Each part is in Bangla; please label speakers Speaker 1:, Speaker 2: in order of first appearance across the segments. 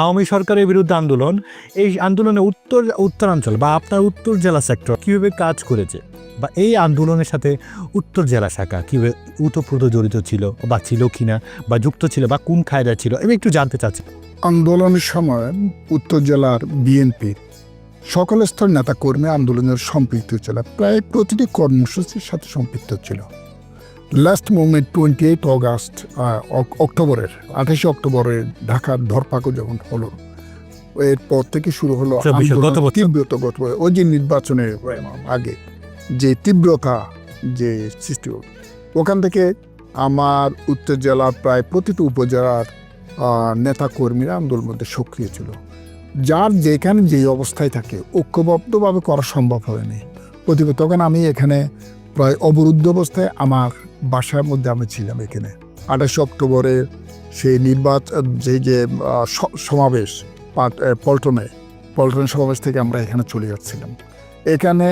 Speaker 1: আওয়ামী সরকারের বিরুদ্ধে আন্দোলন, এই আন্দোলনে উত্তর, উত্তরাঞ্চল বা আপনার উত্তর জেলা সেক্টর কীভাবে কাজ করেছে বা এই আন্দোলনের সাথে উত্তর জেলা শাখা কীভাবে উতপ্রোত জড়িত ছিল বা ছিল কিনা বা যুক্ত ছিল বা কোন খায়দা ছিল, আমি একটু জানতে চাচ্ছি।
Speaker 2: আন্দোলনের সময় উত্তর জেলার বিএনপি সকল স্তর নেতা কর্মী আন্দোলনের সম্পৃক্ত ছিল। প্রায় প্রতিটি কর্মসূচির সাথে সম্পৃক্ত ছিল। Last movement twenty eight August অক্টোবরের আঠাশে অক্টোবরের ঢাকার ধরপাকড় যখন হলো এরপর থেকে শুরু হলো
Speaker 1: চব্বিশে,
Speaker 2: আন্দোলন
Speaker 1: গত।
Speaker 2: তীব্রতা ওই যে নির্বাচনের আগে যে তীব্রতা যে সৃষ্টি হলো ওখান থেকে আমার উত্তর জেলার প্রায় প্রতিটি উপজেলার নেতা কর্মীরা আন্দোলনের মধ্যে সক্রিয় ছিল যার যেখানে যে অবস্থায় থাকে ঐক্যবদ্ধভাবে করা সম্ভব হয়নি তখন আমি এখানে প্রায় অবরুদ্ধ অবস্থায় আমার বাসার মধ্যে আমি ছিলাম এখানে। আঠাশে অক্টোবরের সেই নির্বাচন যে যে সমাবেশ পল্টনে পল্টন সমাবেশ থেকে আমরা এখানে চলে যাচ্ছিলাম। এখানে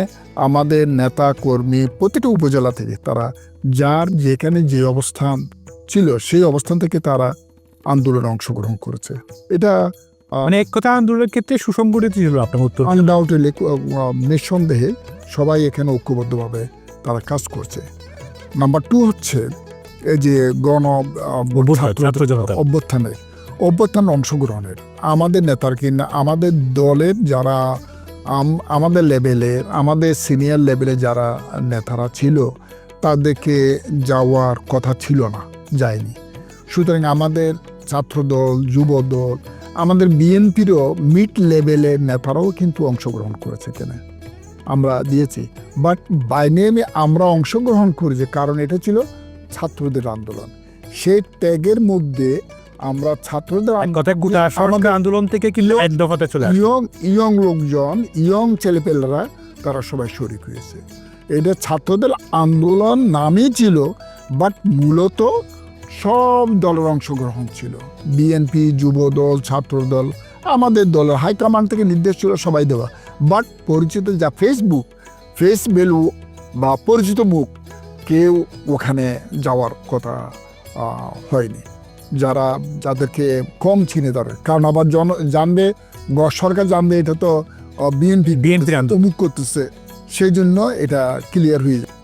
Speaker 2: আমাদের নেতা কর্মী প্রতিটি উপজেলা থেকে তারা যার যেখানে যে অবস্থান ছিল সেই অবস্থান থেকে তারা আন্দোলনে অংশগ্রহণ করেছে। এটা
Speaker 1: মানে এক কথা আন্দোলনের ক্ষেত্রে সুসংগঠিত ছিল আপনার উত্তর
Speaker 2: আনডাউটেলি নিঃসন্দেহে সবাই এখানে ঐক্যবদ্ধভাবে তারা কাজ করছে। নাম্বার টু হচ্ছে এই যে গণ
Speaker 1: অভ্যুত্থান।
Speaker 2: অভ্যুত্থানে। অংশগ্রহণের। আমাদের নেতার কিনা আমাদের দলের যারা আমাদের লেভেলের আমাদের সিনিয়র লেভেলে যারা নেতারা ছিল তাদেরকে যাওয়ার কথা ছিল না যায়নি। সুতরাং আমাদের ছাত্রদল যুবদল আমাদের বিএনপিরও মিড লেভেলের নেতারাও কিন্তু অংশগ্রহণ করেছে এখানে আমরা দিয়েছি। বাট বাই নেমে আমরা অংশগ্রহণ করেছি কারণ এটা ছিল ছাত্রদের আন্দোলন। সেই ট্যাগের মধ্যে আমরা ছাত্রদের
Speaker 1: আন্দোলন থেকে
Speaker 2: ইয়ং ইয়ং লোকজন ইয়ং ছেলেপেলেরা তারা সবাই শরিক হয়েছে। এটা ছাত্রদের আন্দোলন নামই ছিল বাট মূলত সব দলের অংশগ্রহণ ছিল। বিএনপি যুবদল ছাত্রদল আমাদের দলের হাইকমান্ড থেকে নির্দেশ ছিল সবাই দেওয়া। বাট পরিচিত যা ফেসবুক ফেস ভ্যালু বা পরিচিত মুখ কেউ ওখানে যাওয়ার কথা হয়নি। যারা যাদেরকে কম চিনে ধরে। কারণ আবার জন জানবে সরকার জানবে এটা তো বিএনপি
Speaker 1: বিএনপি
Speaker 2: মুখ করতেছে। সেই জন্য এটা ক্লিয়ার হয়ে যায়।